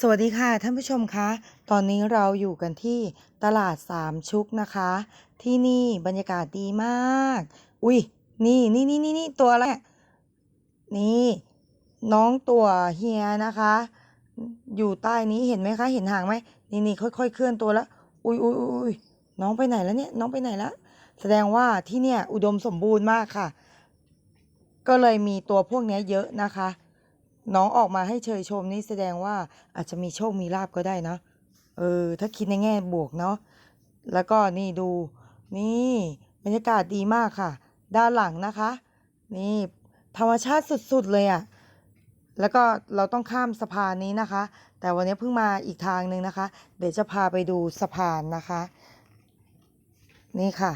สวัสดีค่ะท่านผู้ชมคะ ตอนนี้เราอยู่กันที่ตลาดสามชุกนะคะ ที่นี่บรรยากาศดีมาก อุ้ยนี่นี่นี่นี่นี่ตัวอะไรเนี่ยนี่น้องตัวเฮียนะคะ อยู่ใต้นี้เห็นไหมคะ เห็นหางไหมนี่นี่ค่อยๆเคลื่อนตัวแล้วอุ้ยอุ้ยอุ้ยอุ้ยน้องไปไหนแล้วเนี่ยน้องไปไหนแล้วแสดงว่าที่เนี่ยอุดมสมบูรณ์มากค่ะ ก็เลยมีตัวพวกนี้เยอะนะคะ น้องออกมาให้เชยชมนี่แสดงว่าอาจจะมีโชคมีลาบก็ได้นะ เออ ถ้าคิดในแง่บวกเนาะ แล้วก็นี่ดู นี่บรรยากาศดีมากค่ะ ด้านหลังนะคะ นี่ ธรรมชาติสุดๆเลยอะ่ะ แล้วก็เราต้องข้ามสะพานนี้นะคะ แต่วันนี้เพิ่งมาอีกทางหนึ่งนะคะ เดี๋ยวจะพาไปดูสะพานนะคะ นี่ค่ะ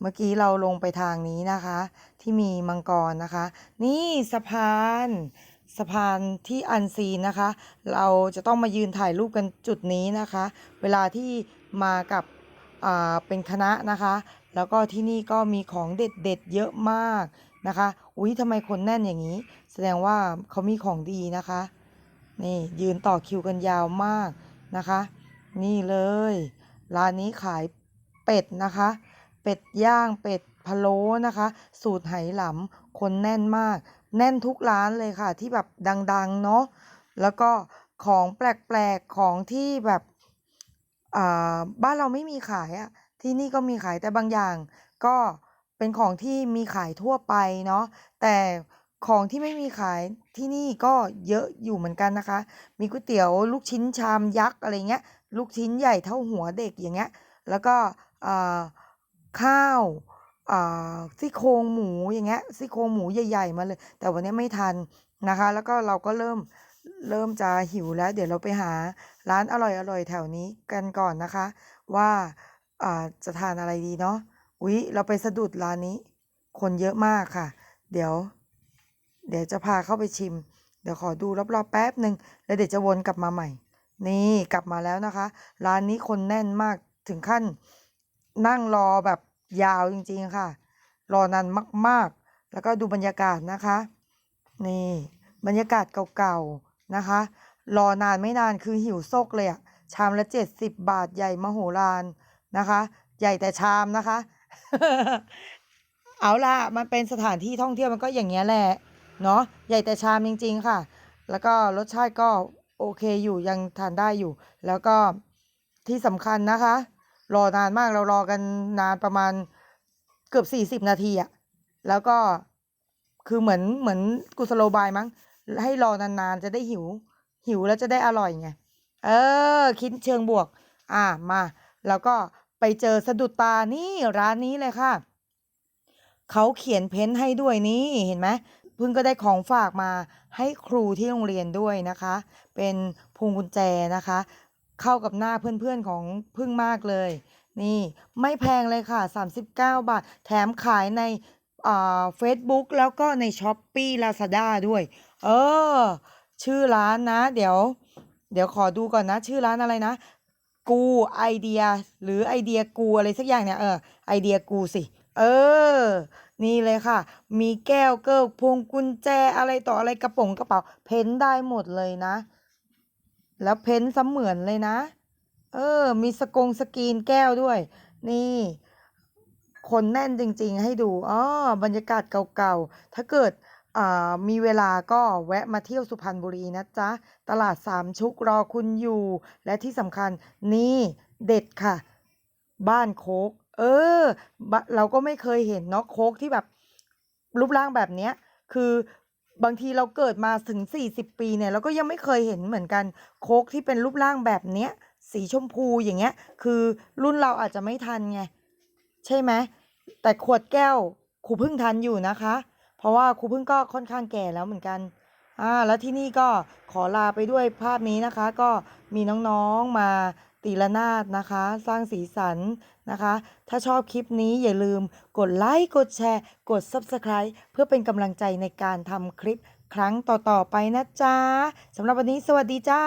เมื่อกี้เราลงไปทางนี้นะคะ ที่มีมังกรนะคะ นี่สะพานสะพานที่อันซีนะคะ เราจะต้องมายืนถ่ายรูปกันจุดนี้นะคะ เวลาที่มากับอ่าเป็นคณะนะคะ แล้วก็ที่นี่ก็มีของเด็ดๆเยอะมากนะคะ อุ๊ยทำไมคนแน่นอย่างนี้ แสดงว่าเขามีของดีนะคะ นี่ยืนต่อคิวกันยาวมากนะคะ นี่เลย ร้านนี้ขายเป็ดนะคะ เป็ดย่างเป็ด พะโล้นะคะ สูตรไหหลำคนแน่นมาก แน่นทุกร้านเลยค่ะ ที่แบบดังๆเนาะแล้วก็ของแปลกๆของที่แบบบ้านเราไม่มีขายอะที่นี่ก็มีขายแต่บางอย่าง ก็เป็นของที่มีขายทั่วไปเนาะแต่ของที่ไม่มีขายที่นี่ก็เยอะอยู่เหมือนกันนะคะ มีก๋วยเตี๋ยวลูกชิ้นชามยักษ์อะไรเงี้ย ลูกชิ้นใหญ่เท่าหัวเด็กอย่างเงี้ย แล้วก็ข้าว ซี่โครงหมูอย่างเงี้ยซี่โครงหมูใหญ่ๆมาเลย แต่วันนี้ไม่ทันนะคะ แล้วก็เราก็เริ่มเริ่มจะหิวแล้ว เดี๋ยวเราไปหาร้านอร่อยๆแถวนี้กันก่อนนะคะว่าอ่าจะทานอะไรดีเนาะอุ๊ยเราไปสะดุดร้านนี้ คนเยอะมากค่ะ เดี๋ยว เดี๋ยวจะพาเข้าไปชิม เดี๋ยวขอดูรอบๆแป๊บหนึ่งแล้วเดี๋ยวจะวนกลับมาใหม่ นี่กลับมาแล้วนะคะ ร้านนี้คนแน่นมากถึงขั้นนั่งรอแบบ ยาวจริงๆค่ะ รอนานมากๆ แล้วก็ดูบรรยากาศนะคะ นี่บรรยากาศเก่าๆนะคะ รอนานไม่นานคือหิวโซกเลยอะชามละ70บาทใหญ่มโหฬารนะคะ ใหญ่แต่ชามนะคะ เอาล่ะ มันเป็นสถานที่ท่องเที่ยวมันก็อย่างเงี้ยแหละ เนาะใหญ่แต่ชามจริง ๆ ค่ะ แล้วก็รสชาติก็โอเคอยู่ยังทานได้อยู่ แล้วก็ที่สำคัญนะคะ รอนานมากเรารอกันนานประมาณเกือบ40นาทีอะแล้วก็คือเหมือนเหมือนกุศโลบายมั้ง ให้รอนานๆจะได้หิว หิวแล้วจะได้อร่อยไง เออ คิดเชิงบวก อ่ามา แล้วก็ไปเจอสะดุดตานี่ร้านนี้เลยค่ะเขาเขียนเพ้นท์ให้ด้วยนี่เห็นไหมเพิ่งก็ได้ของฝากมาให้ครูที่โรงเรียนด้วยนะคะ เป็นพวงกุญแจนะคะ เข้ากับหน้าเพื่อนๆของพึ่งมากเลย นี่ไม่แพงเลยค่ะ 39 บาท แถมขายในเฟซบุ๊กแล้วก็ในช้อปปี้ลาซาด้าด้วย เออ ชื่อร้านนะ เดี๋ยว เดี๋ยวขอดูก่อนนะ ชื่อร้านอะไรนะ กูไอเดีย หรือไอเดียกูอะไรสักอย่างเนี่ย เออ ไอเดียกูสิ เออ นี่เลยค่ะ มีแก้วเกิกพวงกุญแจอะไรต่ออะไรกระป๋องกระเป๋า เพ้นท์ได้หมดเลยนะ แล้วเพ้นท์เสมือนเลยนะ เออ มีสกงสกรีนแก้วด้วย นี่ คนแน่นจริง ๆ ให้ดูอ๋อบรรยากาศเก่าๆ ถ้าเกิดอ่ามีเวลาก็แวะมาเที่ยวสุพรรณบุรีนะจ๊ะ ตลาดสามชุกรอคุณอยู่ และที่สำคัญนี่เด็ดค่ะ บ้านโคก เออบะเราก็ไม่เคยเห็นเนาะโคกที่แบบรูปร่างแบบเนี้ย คือ บางทีเราเกิดมาถึง 40 ปีเนี่ยเราก็ยังไม่เคยเห็นเหมือนกันโคกที่เป็นรูปร่างแบบเนี้ย สีชมพูอย่างเงี้ย คือรุ่นเราอาจจะไม่ทันไง ใช่ไหมแต่ขวดแก้วครูพึ่งทันอยู่นะคะ เพราะว่าครูพึ่งก็ค่อนข้างแก่แล้วเหมือนกันอ่าแล้วที่นี่ก็ขอลาไปด้วยภาพนี้นะคะ ก็มีน้องๆมา ตีละนาดนะคะ สร้างสีสันนะคะ ถ้าชอบคลิปนี้อย่าลืมกดไลค์ กดแชร์ กด Subscribe เพื่อเป็นกำลังใจในการทำคลิปครั้งต่อ ๆ ไปนะจ๊ะสำหรับวันนี้สวัสดีจ้า